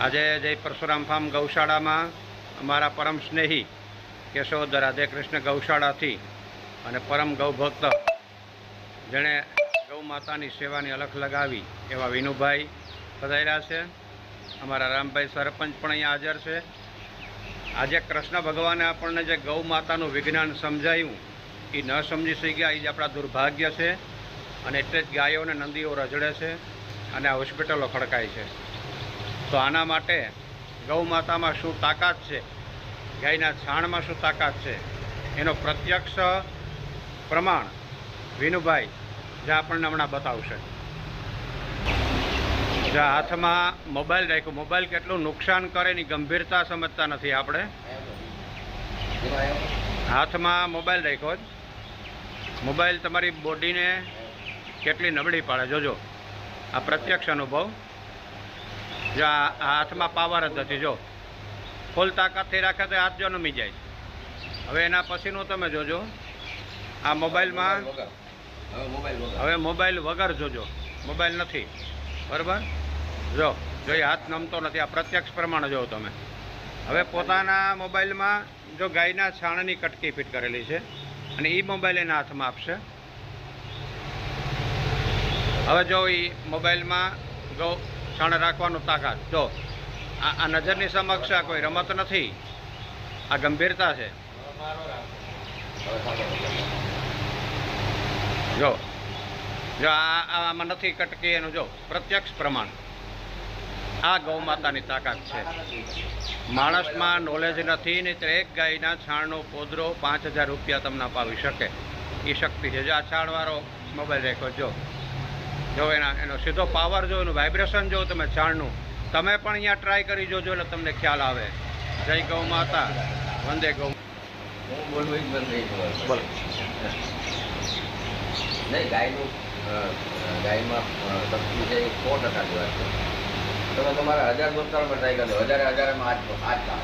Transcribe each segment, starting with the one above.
આજે જય પરશુરામ ફાર્મ ગૌશાળામાં અમારા પરમ સ્નેહી કેશવ રાધે કૃષ્ણ ગૌશાળાથી અને પરમ ગૌભક્ત જેણે ગૌ માતાની સેવાની અલખ લગાવી એવા વિનુભાઈ પધાર્યા છે. અમારા રામભાઈ સરપંચ પણ અહીંયા હાજર છે. આજે કૃષ્ણ ભગવાને આપણને જે ગૌ માતાનું વિજ્ઞાન સમજાયું એ ન સમજી શક્યા એ જ આપણા દુર્ભાગ્ય છે અને એટલે જ ગાયો અને નંદીઓ રજડે છે અને આ હોસ્પિટલો ખડકાય છે. તો આના માટે ગૌ માતામાં શું તાકાત છે? ગાયના છાણમાં શું તાકાત છે? એનો પ્રત્યક્ષ પ્રમાણ વિનુભાઈ જે આપણને હમણાં બતાવશે. જે હાથમાં મોબાઈલ રાખ્યો. મોબાઈલ કેટલું નુકસાન કરે એની ગંભીરતા સમજતા નથી આપણે. હાથમાં મોબાઈલ રાખ્યો જ. મોબાઈલ તમારી બોડીને કેટલી નબળી પાડે. જોજો. આ પ્રત્યક્ષ અનુભવ. જો આ હાથમાં પાવર જ નથી જો. ફૂલ તાકાતથી રાખે તો હાથ જો નમી જાય. હવે એના પછીનું તમે જોજો. આ મોબાઈલમાં હવે મોબાઈલ વગર. જોજો. મોબાઈલ નથી. બરાબર? જો જો એ હાથ નમતો નથી. આ પ્રત્યક્ષ પ્રમાણે જોવો તમે. હવે પોતાના મોબાઈલમાં જો ગાયના છાણની કટકી ફિટ કરેલી છે અને એ મોબાઈલ એના હાથમાં આપશે. હવે જો એ મોબાઈલમાં ગૌ છાણ રાખવાનું તાકાત. જો, આ નજરની સમક્ષ આ કોઈ રમત નથી, આ ગંભીરતા છે. જો જો આ આમાં નથી કટકી એનું જો, પ્રત્યક્ષ પ્રમાણ. આ ગૌ માતાની તાકાત છે. માણસમાં નોલેજ નથી ને એક ગાયના છાણનો પોદરો પાંચ હજાર રૂપિયા તમને અપાવી શકે. એ શક્તિ છે. જો આ છાણવાળો મોબાઈલ રેખો જો. જો એના એનો સીધો પાવર જો એનું વાઇબ્રેશન જો તમે છાણનું તમે પણ અહીંયા ટ્રાય કરી જોજો એટલે તમને ખ્યાલ આવે. જય ગૌ માતા. વંદે ગૌ. હું બોલવું એ જ બંધ બોલો. નહીં ગાયનું ગાયમાં શક્તિ છે એ સો ટકાની વાત છે. તમે તમારા હજાર દોસ્તારમાં ટ્રાય કરજો. હજારે હજારમાં આજ આજ કામ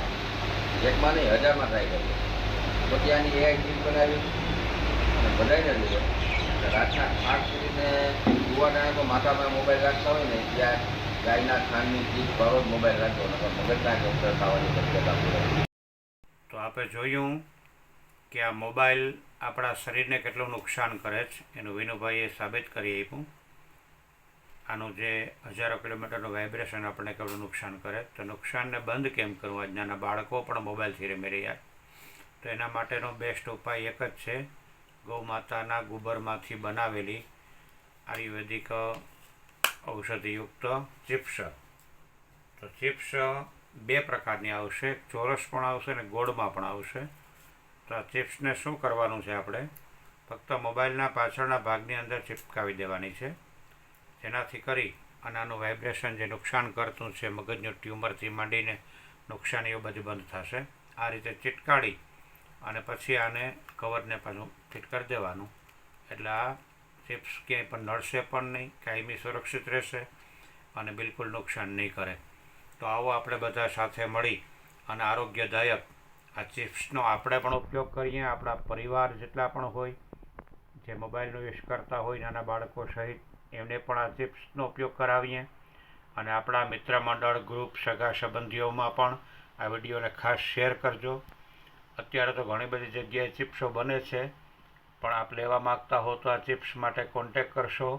એકમાં નહીં હજારમાં ટ્રાય કરજો. તો ત્યાંની એઆઈ બનાવી. અને બધાને લીધો. રાતના આઠ સુધીને ટાણે તો માથામાં મોબાઈલ રાખતા હોય ને, ત્યાં ગાયના ખાંડની ચીજ ભરો જ મોબાઈલ રાખજો, નકર મગજના કેન્સર થવાની શક્યતા તો આપણે જોયું કે આ મોબાઈલ આપણા શરીરને કેટલું નુકસાન કરે છે, એનું વિનુભાઈએ સાબિત કરી આપ્યું. આનું જે હજારો કિલોમીટરનું વાઇબ્રેશન આપણને કેટલું નુકસાન કરે, તો નુકસાનને બંધ કેમ કરવું? આજના બાળકો પણ મોબાઈલથી રમી રહ્યા તો એના માટેનો બેસ્ટ ઉપાય એક જ છે ગૌ માતાના ગોબરમાંથી બનાવેલી આયુર્વેદિક ઔષધિયુક્ત ચિપ્સ. તો ચિપ્સ બે પ્રકારની આવશે. ચોરસ પણ આવશે અને ગોળમાં પણ આવશે. તો આ ચિપ્સને શું કરવાનું છે આપણે? ફક્ત મોબાઈલના પાછળના ભાગની અંદર ચિપકાવી દેવાની છે. જેનાથી કરી અને આનું વાઇબ્રેશન જે નુકસાન કરતું છે, મગજનું ટ્યુમરથી માંડીને નુકસાન એવું બધું બંધ થશે. આ રીતે ચીટકાડી અને પછી આને કવરને પાછું ફિટ કરી દેવાનું. એટલે આ ચિપ્સ ક્યાંય પણ નડશે પણ નહીં, કાયમી સુરક્ષિત રહેશે અને બિલકુલ નુકસાન નહીં કરે. તો આવો આપણે બધા સાથે મળી અને આરોગ્યદાયક આ ચિપ્સનો આપણે પણ ઉપયોગ કરીએ, આપણા પરિવાર જેટલા પણ હોય, જે મોબાઈલનો યુઝ કરતા હોય, નાના બાળકો સહિત, એમને પણ આ ચિપ્સનો ઉપયોગ કરાવીએ. અને આપણા મિત્ર મંડળ, ગ્રુપ, સગા સંબંધીઓમાં પણ આ વિડીયોને ખાસ શેર કરજો. અત્યારે તો ઘણી બધી જગ્યાએ ચિપ્સો બને છે, પણ આપ લેવા માગતા હો તો આ ચિપ્સ માટે કોન્ટેક કરશો.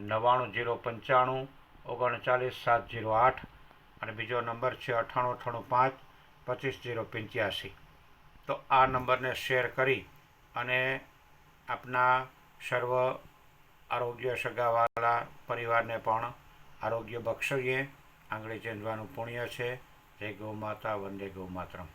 નવ્વાણું જીરો પંચાણું, ઓગણચાલીસ સાત જીરો આઠ અને બીજો નંબર છે અઠ્ઠાણું અઠ્ઠાણું પાંચ, પચીસ જીરો પંચ્યાસી. તો આ નંબરને શેર કરી અને આપના સર્વ આરોગ્ય સગાવાળા પરિવારને પણ આરોગ્ય બક્ષીએ. આંગળી ચેંદવાનું પુણ્ય છે. જય ગૌ માતા, વંદે ગૌ માતરમ.